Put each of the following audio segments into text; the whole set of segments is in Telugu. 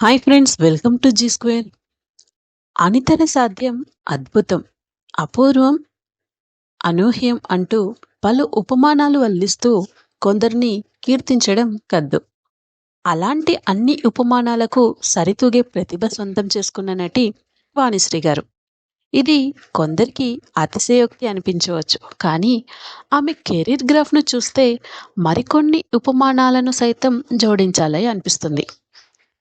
Hi friends welcome to G square అనితర సాధ్యం అద్భుతం అపూర్వం అనూహ్యం అంటూ పలు ఉపమానాలు వల్లిస్తూ కొందరిని కీర్తించడం కద్దు. అలాంటి అన్ని ఉపమానాలకు సరితూగే ప్రతిభ సొంతం చేసుకున్న నటి వాణిశ్రీ గారు. ఇది కొందరికి అతిశయోక్తి అనిపించవచ్చు కానీ ఆమె కెరీర్ గ్రాఫ్ను చూస్తే మరికొన్ని ఉపమానాలను సైతం జోడించాలని అనిపిస్తుంది.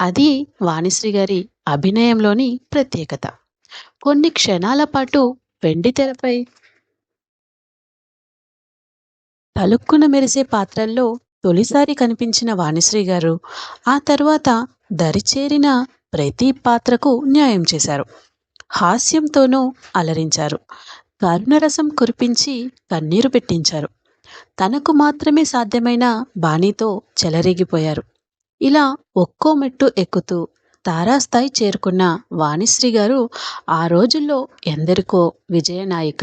అది వాణిశ్రీ గారి అభినయంలోని ప్రత్యేకత. కొన్ని క్షణాల పాటు వెండి తెరపై తలుక్కున మెరిసే పాత్రల్లో తొలిసారి కనిపించిన వాణిశ్రీ గారు ఆ తర్వాత దరిచేరిన ప్రతి పాత్రకు న్యాయం చేశారు. హాస్యంతోనూ అలరించారు. కరుణరసం కురిపించి కన్నీరు పెట్టించారు. తనకు మాత్రమే సాధ్యమైన బాణీతో చెలరేగిపోయారు. ఇలా ఒక్కో మెట్టు ఎక్కుతూ తారాస్థాయి చేరుకున్న వాణిశ్రీ గారు ఆ రోజుల్లో ఎందరికో విజయనాయిక.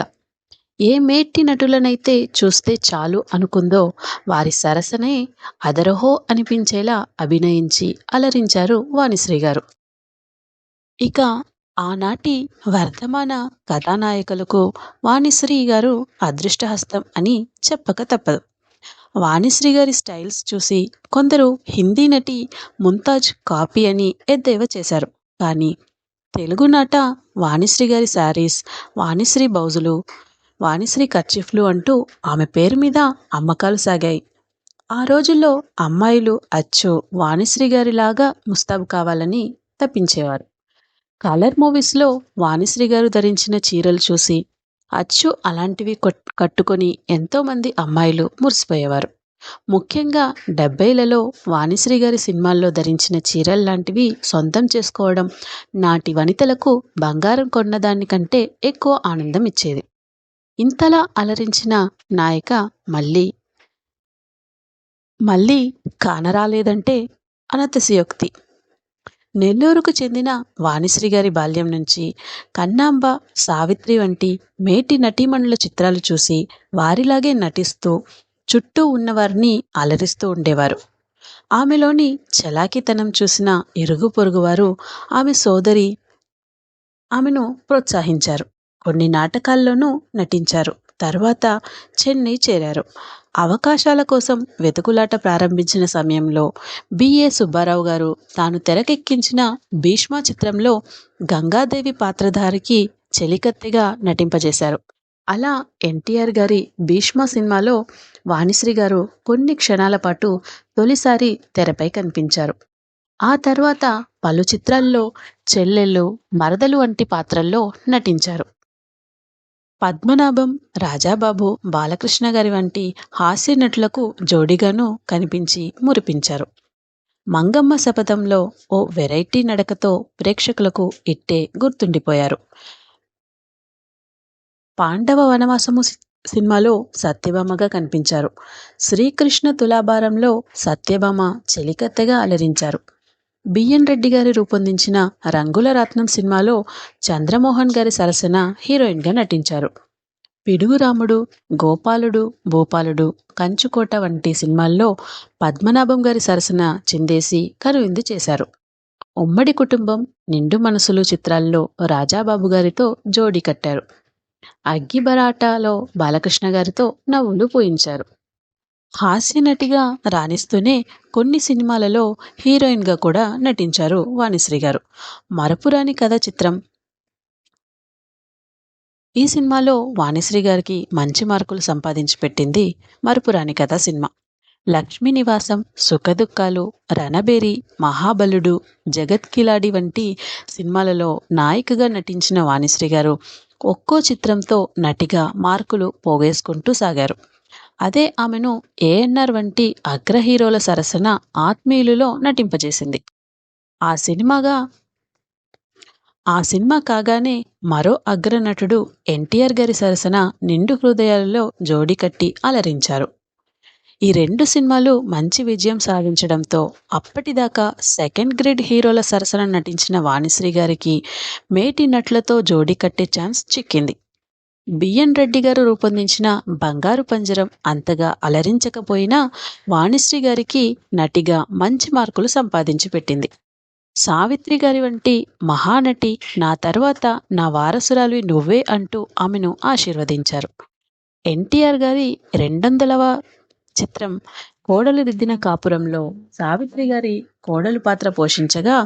ఏ మేటి నటులనైతే చూస్తే చాలు అనుకుందో వారి సరసనే అదరహో అనిపించేలా అభినయించి అలరించారు వాణిశ్రీ గారు. ఇక ఆనాటి వర్ధమాన కథానాయకులకు వాణిశ్రీ గారు అదృష్టహస్తం అని చెప్పక తప్పదు. వాణిశ్రీ గారి స్టైల్స్ చూసి కొందరు హిందీ నటి ముంతాజ్ కాపీ అని ఎద్దేవా చేశారు. కానీ తెలుగు నట వాణిశ్రీ గారి శారీస్ వాణిశ్రీ బౌజులు వాణిశ్రీ కర్చీఫ్లు అంటూ ఆమె పేరు మీద అమ్మకాలు సాగాయి. ఆ రోజుల్లో అమ్మాయిలు అచ్చు వాణిశ్రీ గారిలాగా ముస్తాబు కావాలని తప్పించేవారు. కలర్ మూవీస్లో వాణిశ్రీ గారు ధరించిన చీరలు చూసి అచ్చు అలాంటివి కట్టుకొని ఎంతోమంది అమ్మాయిలు మురిసిపోయేవారు. ముఖ్యంగా డెబ్బైలలో వాణిశ్రీ గారి సినిమాల్లో ధరించిన చీరల్లాంటివి సొంతం చేసుకోవడం నాటి వనితలకు బంగారం కొన్నదానికంటే ఎక్కువ ఆనందం ఇచ్చేది. ఇంతలా అలరించిన నాయక మళ్ళీ మళ్ళీ కానరాలేదంటే అనతిశయోక్తి. నెల్లూరుకు చెందిన వాణిశ్రీ గారి బాల్యం నుంచి కన్నాంబ సావిత్రి వంటి మేటి నటీమణుల చిత్రాలు చూసి వారిలాగే నటిస్తూ చుట్టూ ఉన్నవారిని అలరిస్తూ ఉండేవారు. ఆమెలోని చలాకితనం చూసిన ఇరుగు పొరుగువారు ఆమె సోదరి ఆమెను ప్రోత్సహించారు. కొన్ని నాటకాల్లోనూ నటించారు. తర్వాత చెన్నై చేరారు. అవకాశాల కోసం వెతుకులాట ప్రారంభించిన సమయంలో బిఏ సుబ్బారావు గారు తాను తెరకెక్కించిన భీష్మ చిత్రంలో గంగాదేవి పాత్రధారికి చెలికత్తెగా నటింపజేశారు. అలా ఎన్టీఆర్ గారి భీష్మ సినిమాలో వాణిశ్రీ గారు కొన్ని క్షణాల పాటు తొలిసారి తెరపై కనిపించారు. ఆ తర్వాత పలు చిత్రాల్లో చెల్లెళ్ళు మరదలు వంటి పాత్రల్లో నటించారు. పద్మనాభం రాజాబాబు బాలకృష్ణ గారి వంటి హాస్య నటులకు జోడిగాను కనిపించి మురిపించారు. మంగమ్మ శపథంలో ఓ వెరైటీ నడకతో ప్రేక్షకులకు ఇట్టే గుర్తుండిపోయారు. పాండవ వనవాసము సినిమాలో సత్యభామగా కనిపించారు. శ్రీకృష్ణ తులాభారంలో సత్యభామ చెలికత్తెగా అలరించారు. బిఎన్ రెడ్డి గారి రూపొందించిన రంగుల రత్నం సినిమాలో చంద్రమోహన్ గారి సరసన హీరోయిన్గా నటించారు. పిడుగురాముడు గోపాలుడు భూపాలుడు కంచుకోట వంటి సినిమాల్లో పద్మనాభం గారి సరసన చిందేసి కనువిందు చేశారు. ఉమ్మడి కుటుంబం నిండు మనసులు చిత్రాల్లో రాజాబాబు గారితో జోడీ కట్టారు. అగ్గిబరాటాలో బాలకృష్ణ గారితో నవ్వులు పోయించారు. హాస్య నటిగా రాణిస్తూనే కొన్ని సినిమాలలో హీరోయిన్గా కూడా నటించారు వాణిశ్రీ గారు. మరపురాని కథ చిత్రం. ఈ సినిమాలో వాణిశ్రీ గారికి మంచి మార్కులు సంపాదించి పెట్టింది మరపురాని కథ సినిమా. లక్ష్మీ నివాసం సుఖదుఖాలు రణబేరి మహాబలుడు జగత్ కిలాడి వంటి సినిమాలలో నాయికగా నటించిన వాణిశ్రీ గారు ఒక్కో చిత్రంతో నటిగా మార్కులు పోగేసుకుంటూ సాగారు. అదే ఆమెను ఏఎన్ఆర్ వంటి అగ్ర హీరోల సరసన ఆత్మీయులులో నటింపజేసింది. ఆ సినిమాగా ఆ సినిమా కాగానే మరో అగ్రనటుడు ఎన్టీఆర్ గారి సరసన నిండు హృదయాలలో జోడి కట్టి అలరించారు. ఈ రెండు సినిమాలు మంచి విజయం సాధించడంతో అప్పటిదాకా సెకండ్ గ్రేడ్ హీరోల సరసన నటించిన వాణిశ్రీ గారికి మేటి నటులతో జోడి కట్టే ఛాన్స్ చిక్కింది. బిఎన్ రెడ్డి గారు రూపొందించిన బంగారు పంజరం అంతగా అలరించకపోయినా వాణిశ్రీ గారికి నటిగా మంచి మార్కులు సంపాదించి పెట్టింది. సావిత్రి గారి వంటి మహానటి నా తర్వాత నా వారసురాలివి నువ్వే అంటూ ఆమెను ఆశీర్వదించారు. ఎన్టీఆర్ గారి రెండొందలవ చిత్రం కోడలు దిద్దిన కాపురంలో సావిత్రి గారి కోడలు పాత్ర పోషించగా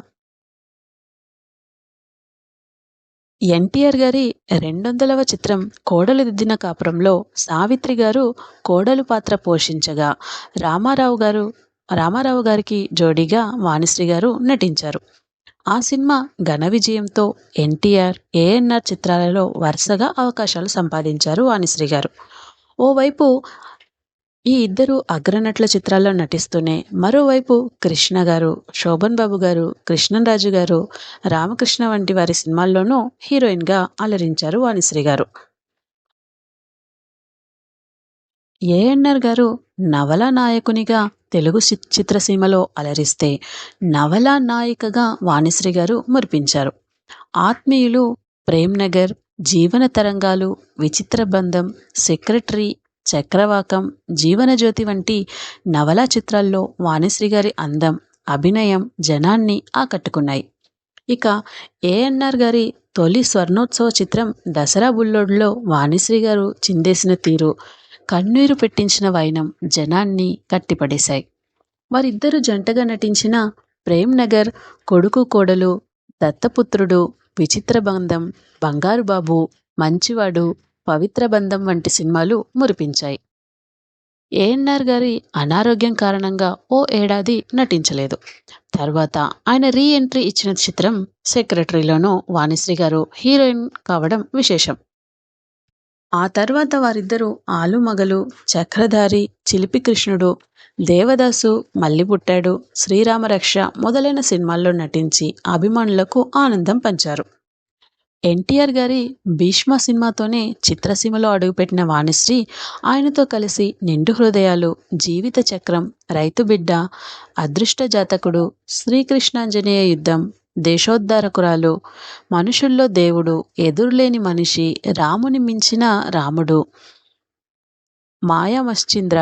ఎన్టీఆర్ గారి రెండొందలవ చిత్రం కోడలు దిద్దిన కాపురంలో సావిత్రి గారు కోడలు పాత్ర పోషించగా రామారావు గారు రామారావు గారికి జోడీగా వాణిశ్రీ గారు నటించారు. ఆ సినిమా ఘన విజయంతో ఎన్టీఆర్ ఏఎన్ఆర్ చిత్రాలలో వరుసగా అవకాశాలు సంపాదించారు వాణిశ్రీ గారు. ఓవైపు ఈ ఇద్దరు అగ్రనటుల చిత్రాల్లో నటిస్తూనే మరోవైపు కృష్ణ గారు శోభన్ బాబు గారు కృష్ణరాజు గారు రామకృష్ణ వంటి వారి సినిమాల్లోనూ హీరోయిన్గా అలరించారు వాణిశ్రీ గారు. ఏఎన్ఆర్ గారు నవల నాయకునిగా తెలుగు చి- చిత్రసీమలో అలరిస్తే నవల నాయికగా వాణిశ్రీ గారు మురిపించారు. ఆత్మీయులు ప్రేమ్ నగర్ జీవన తరంగాలు విచిత్ర బంధం సెక్రటరీ చక్రవాకం జీవనజ్యోతి వంటి నవలా చిత్రాల్లో వాణిశ్రీ గారి అందం అభినయం జనాన్ని ఆకట్టుకున్నాయి. ఇక ఏఎన్ఆర్ గారి తొలి స్వర్ణోత్సవ చిత్రం దసరా బుల్లోడ్లో వాణిశ్రీ గారు చిందేసిన తీరు కన్నీరు పెట్టించిన వైనం జనాన్ని కట్టిపడేశాయి. వారిద్దరు జంటగా నటించిన ప్రేమ్ నగర్ కొడుకు కోడలు దత్తపుత్రుడు విచిత్ర బంధం బంగారు బాబు మంచివాడు పవిత్ర బంధం వంటి సినిమాలు మురిపించాయి. ఏఎన్ఆర్ గారి అనారోగ్యం కారణంగా ఓ ఏడాది నటించలేదు. తర్వాత ఆయన రీ ఎంట్రీ ఇచ్చిన చిత్రం సెక్రటరీలోనూ వాణిశ్రీ గారు హీరోయిన్ కావడం విశేషం. ఆ తర్వాత వారిద్దరూ ఆలుమగలు చక్రధారి చిలిపి కృష్ణుడు దేవదాసు మళ్ళీ పుట్టాడు శ్రీరామరక్ష మొదలైన సినిమాల్లో నటించి అభిమానులకు ఆనందం పంచారు. ఎన్టీఆర్ గారి భీష్మ సినిమాతోనే చిత్రసీమలో అడుగుపెట్టిన వాణిశ్రీ ఆయనతో కలిసి నిండు హృదయాలు జీవిత చక్రం రైతు బిడ్డ అదృష్ట జాతకుడు శ్రీకృష్ణాంజనేయ యుద్ధం దేశోద్ధారకురాలు మనుషుల్లో దేవుడు ఎదురులేని మనిషి రాముని మించిన రాముడు మాయామశ్చింద్ర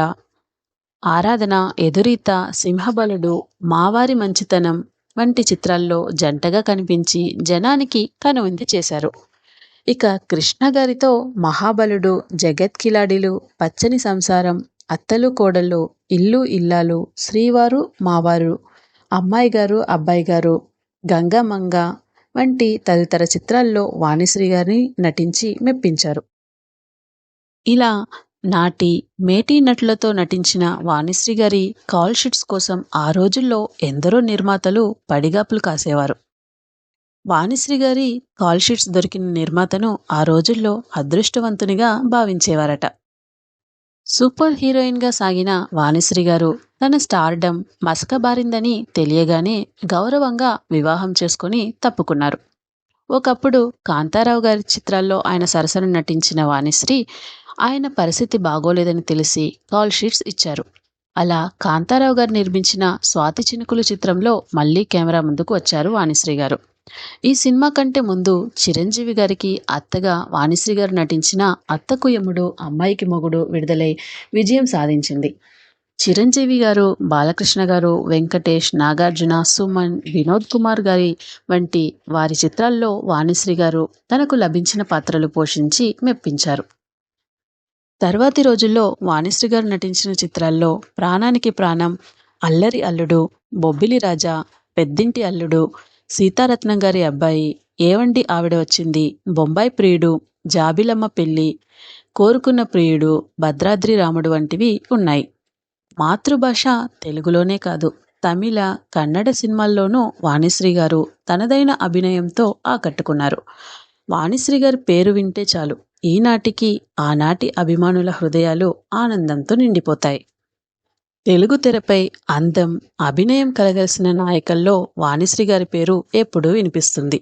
ఆరాధన ఎదురీత సింహబలుడు మావారి మంచితనం వంటి చిత్రాల్లో జంటగా కనిపించి జనానికి కనువిందు చేశారు. ఇక కృష్ణ గారితో మహాబలుడు జగత్కిలాడిలు పచ్చని సంసారం అత్తలు కోడళ్ళు ఇల్లు ఇల్లాలు శ్రీవారు మావారు అమ్మాయి గారు అబ్బాయి గారు గంగమంగ వంటి తదితర చిత్రాల్లో వాణిశ్రీ గారిని నటించి మెప్పించారు. ఇలా నాటి మేటీ నటులతో నటించిన వాణిశ్రీ గారి కాల్ షీట్స్ కోసం ఆ రోజుల్లో ఎందరో నిర్మాతలు పడిగాపులు కాసేవారు. వాణిశ్రీ గారి కాల్ షీట్స్ దొరికిన నిర్మాతను ఆ రోజుల్లో అదృష్టవంతునిగా భావించేవారట. సూపర్ హీరోయిన్గా సాగిన వాణిశ్రీ గారు తన స్టార్డమ్ మసకబారిందని తెలియగానే గౌరవంగా వివాహం చేసుకొని తప్పుకున్నారు. ఒకప్పుడు కాంతారావు గారి చిత్రాల్లో ఆయన సరసన నటించిన వాణిశ్రీ ఆయన పరిస్థితి బాగోలేదని తెలిసి కాల్ షీట్స్ ఇచ్చారు. అలా కాంతారావు గారు నిర్మించిన స్వాతి చినుకులు చిత్రంలో మళ్ళీ కెమెరా ముందుకు వచ్చారు వాణిశ్రీ గారు. ఈ సినిమా కంటే ముందు చిరంజీవి గారికి అత్తగా వాణిశ్రీ గారు నటించిన అత్తకు యముడు అమ్మాయికి మొగుడు విడుదలై విజయం సాధించింది. చిరంజీవి గారు బాలకృష్ణ గారు వెంకటేష్ నాగార్జున సుమన్ వినోద్ కుమార్ గారి వంటి వారి చిత్రాల్లో వాణిశ్రీ గారు తనకు లభించిన పాత్రలు పోషించి మెప్పించారు. తర్వాతి రోజుల్లో వాణిశ్రీ గారు నటించిన చిత్రాల్లో ప్రాణానికి ప్రాణం అల్లరి అల్లుడు బొబ్బిలి రాజా పెద్దింటి అల్లుడు సీతారత్నం గారి అబ్బాయి ఏవండి ఆవిడ వచ్చింది బొంబాయి ప్రియుడు జాబిలమ్మ పెళ్ళి కోరుకున్న ప్రియుడు భద్రాద్రి రాముడు వంటివి ఉన్నాయి. మాతృభాష తెలుగులోనే కాదు తమిళ కన్నడ సినిమాల్లోనూ వాణిశ్రీ గారు తనదైన అభినయంతో ఆకట్టుకున్నారు. వాణిశ్రీ గారి పేరు వింటే చాలు. ఈనాటికి ఆనాటి అభిమానుల హృదయాలు ఆనందంతో నిండిపోతాయి. తెలుగు తెరపై అందం అభినయం కలగలిసిన నాయకుల్లో వాణిశ్రీ గారి పేరు ఎప్పుడూ వినిపిస్తుంది.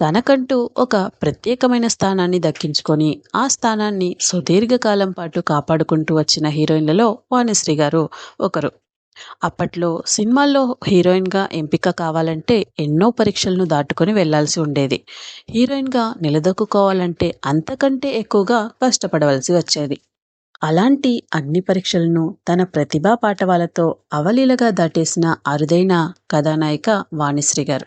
తనకంటూ ఒక ప్రత్యేకమైన స్థానాన్ని దక్కించుకొని ఆ స్థానాన్ని సుదీర్ఘకాలం పాటు కాపాడుకుంటూ వచ్చిన హీరోయిన్లలో వాణిశ్రీ గారు ఒకరు. అప్పట్లో సినిమాల్లో హీరోయిన్గా ఎంపిక కావాలంటే ఎన్నో పరీక్షలను దాటుకొని వెళ్ళాల్సి ఉండేది. హీరోయిన్గా నిలదొక్కుకోవాలంటే అంతకంటే ఎక్కువగా కష్టపడవలసి వచ్చేది. అలాంటి అన్ని పరీక్షలను తన ప్రతిభా పాటవాలతో అవలీలగా దాటేసిన అరుదైన కథానాయిక వాణిశ్రీ గారు.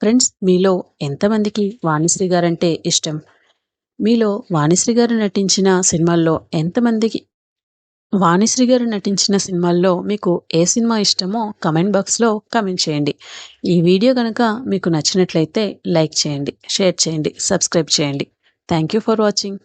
ఫ్రెండ్స్ మీలో ఎంతమందికి వాణిశ్రీ గారంటే ఇష్టం? మీలో వాణిశ్రీ గారు నటించిన సినిమాల్లో ఎంతమందికి వాణిశ్రీ గారు నటించిన సినిమాల్లో మీకు ఏ సినిమా ఇష్టమో కమెంట్ బాక్స్లో కమెంట్ చేయండి. ఈ వీడియో కనుక మీకు నచ్చినట్లయితే లైక్ చేయండి షేర్ చేయండి సబ్స్క్రైబ్ చేయండి. Thank you for watching.